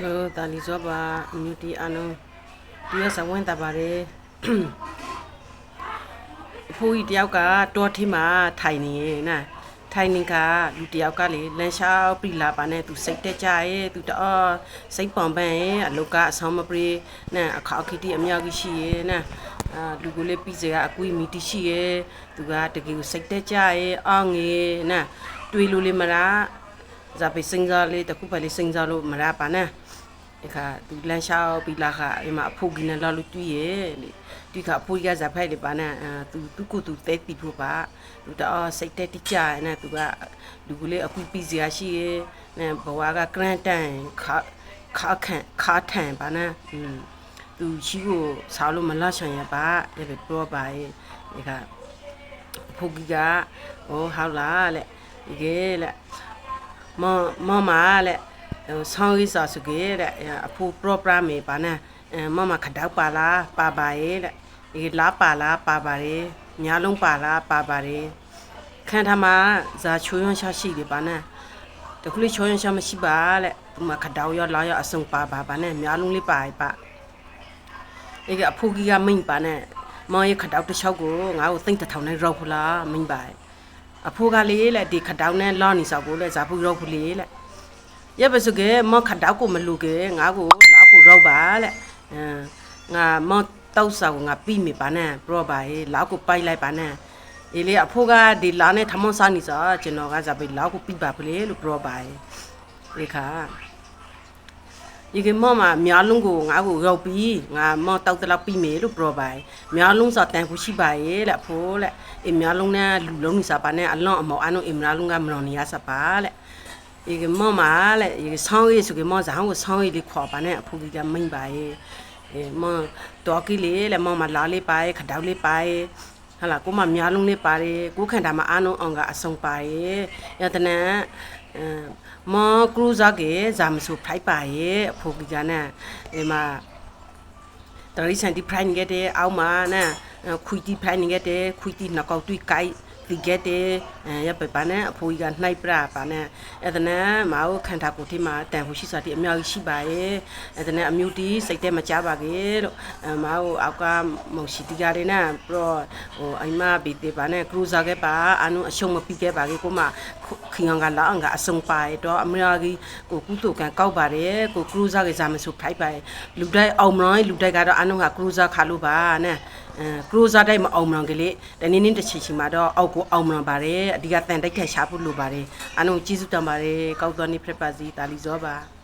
Hello တာလီဇောပါအမြူတီအနုံဒီရစဝင်တာပါတယ်အဖိုးကြီးတယောက်ကတောထင်းမှာထိုင်နေနာထိုင်နေကလူတယောက်ကလေလန်လျှောက်ပြီလာပါနဲ့သူစိတ်တက်ကြရဲ့သူတော့စိတ်ပန်ပန်ရဲ့အလုတ်ကအဆောင်မပရီနာအခါခီတီအမြောက်ကြီးရှိရဲ့နာအာလူကိုလေးပြီးစရာအကွေးမီတီရှိရဲ့သူကတကယ်ကိုစိတ်တက်ကြရဲ့အောင်းငေနာတွေးလို့လေမလားဇာပိစင်ဇာလေးတခုပဲလေးစင်ဇာလို့မရပါနဲ့ ဒီခါသူလန်ရှောက်ပြီးလာခါအမအဖိုးကင်းလာလို့တွေ့ရဲ့လေဒီခါအဖိုးကဇာဖိုက်လေးပါနဲ့အာသူသူကိုသူတဲတီဖို့ပါသူတော့စိတ်တက်တိကြနဲ့သူကလူကလေးအခုပြီးစရာရှိရဲ့နဲ့ဘဝကဂရန်တန်ခါခါခန့်ခါထန်ပါနဲ့อืมသူရှိကိုစားလို့မလဆန်ရပါရပဲပြောပါရဲ့ဒီခါအဖိုးကဟိုဟောက်လာလေဒီကဲလေမမမလက် ဆောင်းရေးစာစုကေတဲ့အဖိုး program မေပါနာမမခတောက်ပါလားပါပါရဲ့တဲ့ဒီလားပါလားပါပါရဲ့ညာလုံးပါလားပါပါရဲ့ခန္ဓာမှာဇာချိုးရွှန်ရှာရှိတယ်ပါနာတခုလေးချိုးရွှန်ရှာမရှိပါလက်ဒီမှာခတောက်ရောလာရောအစုံပါပါပါနဲ့ညာလုံးလေးပါပါဒီကအဖိုးကြီးကမိန်ပါနဲ့မောင်ရခတောက်တစ်ချောက်ကိုငါ့ကိုသိမ့်တထောင်နဲ့ရောက်ဖလားမိန်ပါအဖိုးကလေးလက်ဒီခတောင်းနဲ့လောင်းနေဆောက်ကိုလက်ဇာဖူရောက်ဖူလေးလ က်ရပစုကေမခတောက်ကိုမလူကေငါကိုလောက်ကိုရောက်ပါလက်အမ်ငါမတောက်ဆောက်ငါပြီးမိပါနဲ့ပရောပါရေလောက်ကိုပိုက်လိုက်ပါနဲ့အေးလေအဖိုးကဒီလာနဲ့ထမွန်စားနေစားကျွန်တော်ကဇာပိလောက်ကိုပြီးပါဖလေလို့ပရောပါရေဒီခါဒီကမောမများလုံးကိုငါ့ကိုရောက်ပြီးငါမောတောက်တလောက်ပြီးမေလို့ပြောပါများလုံးဆိုတန်ခုရှိပါရဲ့လက်ဖိုးလက်အများလုံးနဲ့လူလုံးနေစားပါနဲ့အလွန်အမောအနုအများလုံးကမလွန်နေရစပါလက် ဒီကမောမလက်ဒီဆောင်းရေးဆိုကမောဇာဟောင်းကိုဆောင်းရေးလေးခေါ်ပါနဲ့အဖိုးကြီးကမိန်ပါရဲ့အဲမောတော်ကီလေးလက်မောမလာလေးပါရဲ့ခတောက်လေးပါရဲ့ဟာလာကိုမများလုံးလေးပါတယ်ကိုခန္ဓာမှာအာနုံအောင်ကအဆုံပါရဲ့ယတနန်အမ်မောကရူဇာကေဇာမဆူဖိုက်ပါရဲ့အဖိုးကြီးကနဲ့ဒီမှာတရိစန်ဒီဖရိုင်းခဲ့တဲ့အောက်မှာနဲ့ ခွီတီဖရိုင်းခဲ့တဲ့ခွီတီနကောက်တွေ့ကိုက်ဒီခဲ့တဲ့ရပပါနဲ့အဖိုးကြီးကနှိုက်ပြပါနဲ့အဲ့ဒါနဲ့မအောင်ခန္ဓာကိုယ်ထိမှာတန်ဖို့ရှိစားတိအများကြီးရှိပါရဲ့အဲ့ဒါနဲ့အမျိုးတီစိတ်ထဲမကြပါကေလို့မအောင်အောက်ကမုံရှိတီကြတယ်နဲ့ပရောဟိုအိမ်မဘီတေပါနဲ့ကရူဇာခဲ့ပါအနုအရှုံမပြီးခဲ့ပါကေကိုမခင်အောင်ကလာအောင်ကအစုံပါတော့အမရာကြီးကိုကုတုကန်ကောက်ပါတယ်ကိုကရူဇာကစားမဆိုဖိုက်ပါလူတိုက်အောင်မလို့လူတိုက်ကတော့အနုကကရူဇာခါလို့ပါနဲ့အဲ ကရူဇာတိုက်မအောင်မလို့ကလေးတနေ့နေ့တစ်ချိန်ချိန်မှာတော့အောက်ကိုအောင်မလို့ပါတယ်အဓိကတန်တိုက်ထက်ရှာဖို့လိုပါတယ်အနုကျေးဇူးတင်ပါတယ်ကောက်သွားနေဖရက်ပါစီတာလီဇောပါ